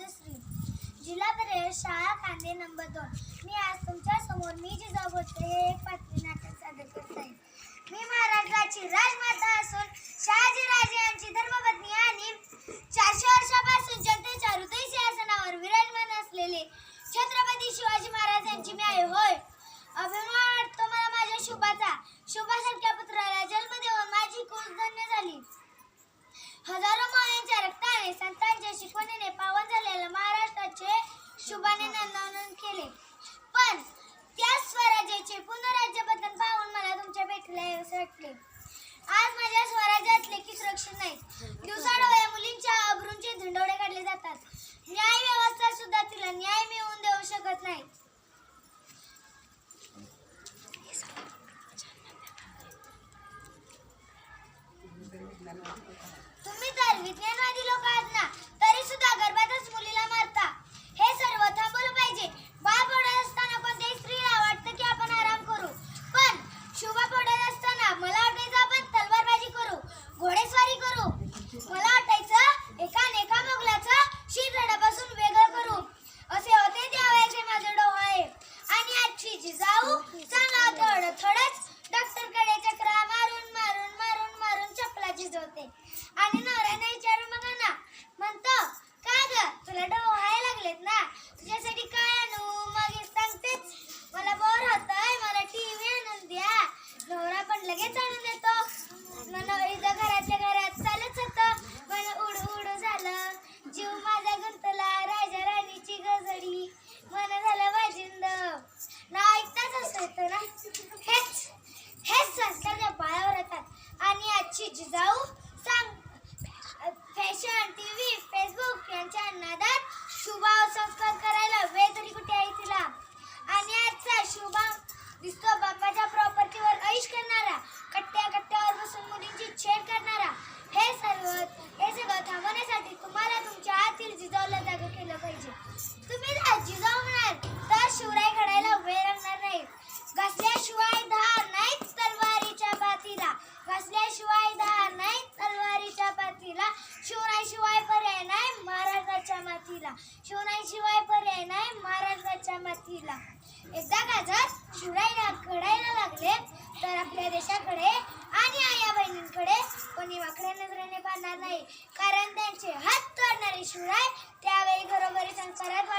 राजश्री. जिल्हा परिषद शाळा कांदे नंबर दोन. मी आज तुमच्यासमोर मी जिजाऊ बोलते हे एक पात्री नाटक सादर करत आहे. मी महाराष्ट्राची राजमाता असून शहाजी राजे यांची धर्मपत्नी आणि चारशे वर्षापासून जनतेच्या हृदय सिंहासनावर विराजमान असलेले छत्रपती शिवाजी महाराज यांची मी आहे होय. अभिमान वाटतो मला माझ्या शुभाचा. शुभासारख्या पुत्राला जन्म देऊन माझी कुस धन्य झाली. शुभाने नंदनवन केले. पण त्या स्वराज्याचे पुनराज्यबंधन पाहून मला तुमच्या भेटीला यावेसे वाटले. आज माझ्या स्वराज्यातले की सुरक्षित नाही. दिवसाडोळ्या मुलींच्या अब्रूंचे झंडोडे काढले जातात. न्याय व्यवस्था सुद्धा तिला न्याय मिळवून देऊ शकत नाही. तुम्ही तर विज्ञान भाऊ चांगला थोडं थोडंच. डॉक्टरकडे चक्रा मारून मारून मारून मारून चपला झिजवते. आणि नवऱ्याने विचारून बघा ना म्हणतो का ग तुला डोहाय लागलेत ना? तुझ्यासाठी काय आणू? मग सांगतेच मला बोर होतंय मला टीव्ही आणून द्या. नवरा पण लगेच आणून देतो. न- इथं घरातल्या घरात चालत होतं. पण उडू उडू झालं. जीव माझा गुंतला राजा राणीची गजडी. मन 开始了开始了 शिवाय धार नाही तलवारीच्या पातीला शिवरायशिवाय पर्याय नाही महाराजाच्या मातीला. शिवरायशिवाय पर्याय नाही महाराजाच्या मातीला. एकदा का जर शिवरायला घडायला लागले तर आपल्या देशाकडे आणि आया बहिणींकडे कोणी वाकड्या नजरेने पाहणार नाही. कारण त्यांचे हात तोडणारे शिवराय त्यावेळी घरोघरी संसारात